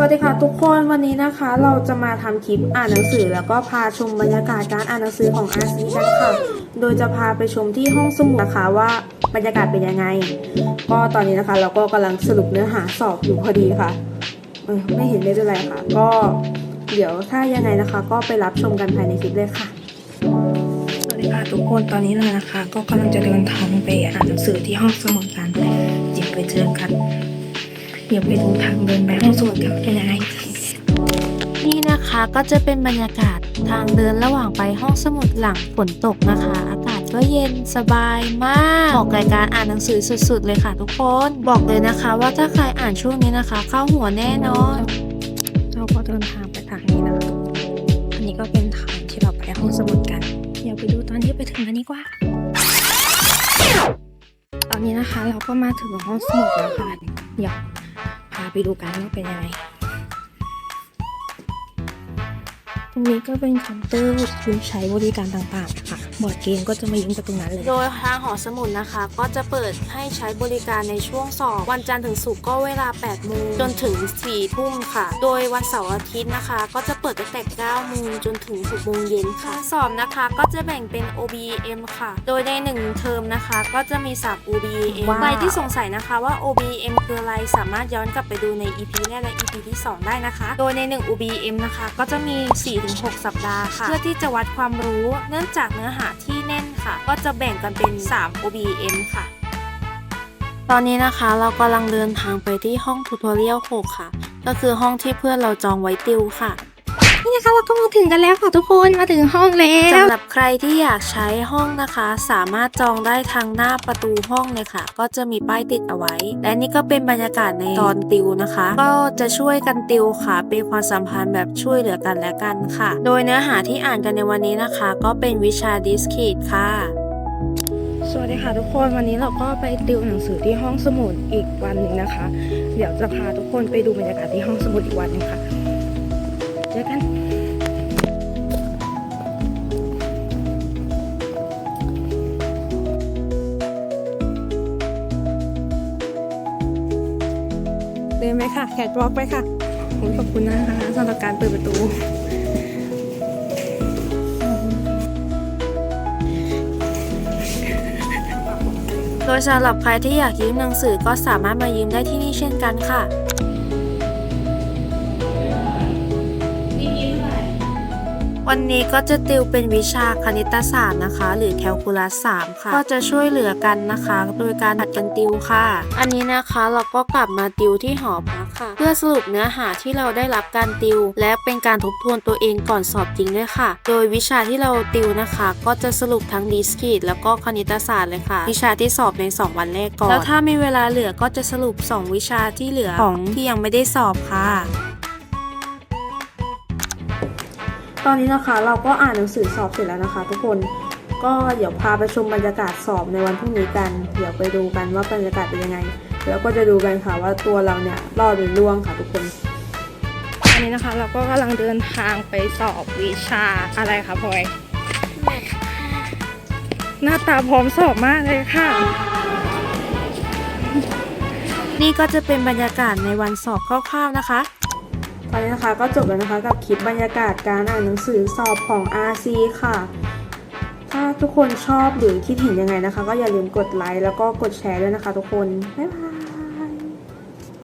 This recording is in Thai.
วัสดีค่ะทุกคนวันนี้นะคะ เราจะมาทำคลิปอ่านหนังสือ แล้วก็พาชมบรรยากาศการอ่านหนังสือของอาซีกันค่ะ โดยจะพาไปชมที่ห้องสมุดนะคะว่าบรรยากาศเป็นยังไง ก็ตอนนี้นะคะ เราก็กำลังสรุปเนื้อหาสอบอยู่พอดีค่ะไม่เห็นไม่เป็นไรค่ะ ก็เดี๋ยวถ้ายังไงนะคะ ก็ไปรับชมกันภายในคลิปเลยค่ะสวัสดีค่ะทุกคนตอนนี้เลยนะคะ ก็กำลังจะเดินทางไปอ่านหนังสือที่ห้องสมุดกันเดี๋ยวไปเจอกัน เดี๋ยวไปดูทางเดินไปห้องสมุดกันเป็นยังไงนี่นะคะก็จะเป็นบรรยากาศทางเดินระหว่างไปห้องสมุดหลังฝนตกนะคะ อากาศก็เย็นสบายมากเหมาะกับการอ่านหนังสือสุดๆ เลยค่ะทุกคนบอกเลยนะคะว่าถ้าใครอ่านช่วงนี้นะคะ เข้าหัวแน่นอนเราก็เดินทางไปทางนี้นะคะอันนี้ก็เป็นทางที่เราไปห้องสมุดกัน เดี๋ยวไปดูตอนที่ไปถึงกันดีกว่า ตอนนี้นะคะเราก็มาถึงห้องสมุดแล้วค่ะเดี๋ยวพาไปดูกันว่าเป็นยังไง ตรงนี้ก็เป็นเคาน์เตอร์คุณใช้บริการต่างๆค่ะ บอร์ดเกมก็จะมายืมจากตรงนั้นเลย โดยทางหอสมุดนะคะ ก็จะเปิดให้ใช้บริการในช่วงสอบวันจันทร์ถึงศุกร์ก็เวลา 8 โมง จนถึง 4 ทุ่มค่ะ โดยวันเสาร์อาทิตย์นะคะ ก็จะเปิดตั้งแต่ 9 โมงจนถึง 6 โมงเย็นค่ะ สอบนะคะก็จะแบ่งเป็น OBM ค่ะ โดยใน1เทอมนะคะ ก็จะมี 3 OBM ว้าวใครที่สงสัยนะคะว่า OBM คืออะไรสามารถย้อนกลับไปดูใน EP แรกและ EP ที่ 2 ได้นะคะ โดยใน 1 OBM นะคะ ก็จะมี 4-6 สัปดาห์ค่ะ เพื่อที่จะวัดความรู้ เนื่องจากเนื้อหาที่ แน่นค่ะ ก็จะแบ่งกันเป็น 3 OBM ค่ะ ตอนนี้นะคะเรากำลังเดินทางไปที่ห้องทูทอเรียล6ค่ะ ก็คือห้องที่เพื่อนเราจองไว้ติวค่ะ นี่นะคะเราก็มาถึงกันแล้วค่ะทุกคนมาถึงห้องแล้วสำหรับใครที่อยากใช้ห้องนะคะ สามารถจองได้ทางหน้าประตูห้องเลยค่ะ ก็จะมีป้ายติดเอาไว้ และนี่ก็เป็นบรรยากาศในตอนติวนะคะ ก็จะช่วยกันติวค่ะ เป็นความสัมพันธ์แบบช่วยเหลือกันและกันค่ะ โดยเนื้อหาที่อ่านกันในวันนี้นะคะ ก็เป็นวิชาดิสคีดค่ะสวัสดีค่ะทุกคนวันนี้เราก็ไปติวหนังสือที่ห้องสมุดอีกวันหนึ่งนะคะ เดี๋ยวจะพาทุกคนไปดูบรรยากาศที่ห้องสมุดอีกวันหนึงค่ะเจอกัน เดินไหมค่ะ แคทวอล์กไปค่ะขอบคุณนะคะสำหรับการเปิดประตูโดยสำหรับใครที่อยากยืมหนังสือก็สามารถมายืมได้ที่นี่เช่นกันค่ะ วันนี้ก็จะติวเป็นวิชาคณิตศาสตร์นะคะ หรือแคลคูลัส3ค่ะ ก็จะช่วยเหลือกันนะคะ โดยการผัดกันติวค่ะ อันนี้นะคะเราก็กลับมาติวที่หอพักค่ะ เพื่อสรุปเนื้อหาที่เราได้รับการติว และเป็นการทบทวนตัวเองก่อนสอบจริงด้วยค่ะ โดยวิชาที่เราติวนะคะ ก็จะสรุปทั้งดิสคีดแล้วก็คณิตศาสตร์เลยค่ะ วิชาที่สอบใน 2 วันแรกก่อนแล้วถ้ามีเวลาเหลือก็จะสรุป 2 วิชาที่เหลือของที่ยังไม่ได้สอบค่ะ ตอนนี้นะคะเราก็อ่านหนังสือสอบเสร็จแล้วนะคะ ทุกคนก็เดี๋ยวพาไปชมบรรยากาศสอบในวันพรุ่งนี้กัน เดี๋ยวไปดูกันว่าบรรยากาศเป็นยังไง แล้วก็จะดูกันค่ะว่าตัวเราเนี่ยรอดหรือล่วงค่ะทุกคนอันนี้นะคะเราก็กำลังเดินทางไปสอบวิชาอะไรคะพลอยหน้าตาพร้อมสอบมากเลยค่ะ นี่ก็จะเป็นบรรยากาศในวันสอบคร่าวๆนะคะ ตอนนี้นะคะก็จบแล้วนะคะกับคลิปบรรยากาศการอ่านหนังสือสอบของ RC ค่ะ ถ้าทุกคนชอบหรือคิดเห็นยังไงนะคะ ก็อย่าลืมกดไลค์แล้วก็กดแชร์ด้วยนะคะทุกคน บ๊ายบาย